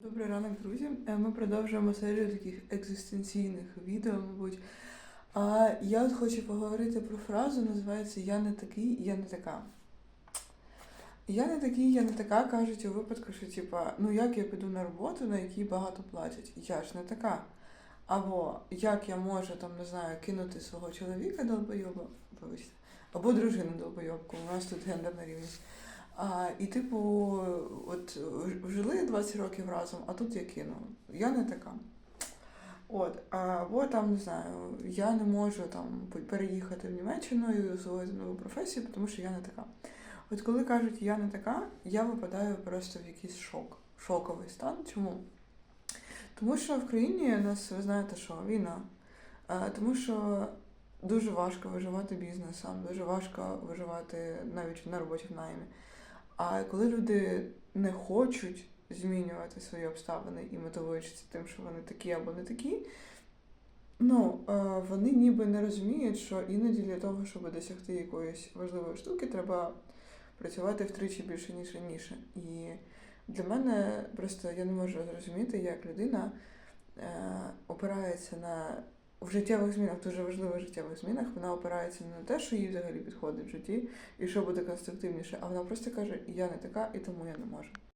Добрий ранок, друзі. Е, Ми продовжуємо серію таких екзистенційних відео, мабуть. А я от хочу поговорити про фразу, називається Я не такий, я не така. Я не такий, я не така кажуть у випадку, що типа, ну як я піду на роботу, на якій багато платять? Я ж не така. Або як я можу там, не знаю, кинути свого чоловіка долбойоба, вибачте, або дружину долбойобку. У нас тут гендерна рівність. А, і, типу, от жили 20 років разом, а тут я кину. Я не така. От, або там, не знаю, я не можу там переїхати в Німеччину і освоїти нову професію, тому що я не така. От коли кажуть я не така, я випадаю просто в якийсь шок, шоковий стан. Чому? Тому що в країні у нас, ви знаєте, що війна. Тому що дуже важко виживати бізнесом, дуже важко виживати навіть на роботі в наймі. А коли люди не хочуть змінювати свої обставини і мотивуючися тим, що вони такі або не такі, ну е, вони ніби не розуміють, що іноді для того, щоб досягти якоїсь важливої штуки, треба працювати втричі більше, ніж раніше. І для мене просто я не можу зрозуміти, як людина е, опирається на в життєвих змінах, дуже важливих життєвих змінах, вона опирається не на те, що їй взагалі підходить в житті, і що буде конструктивніше, а вона просто каже, я не така, і тому я не можу.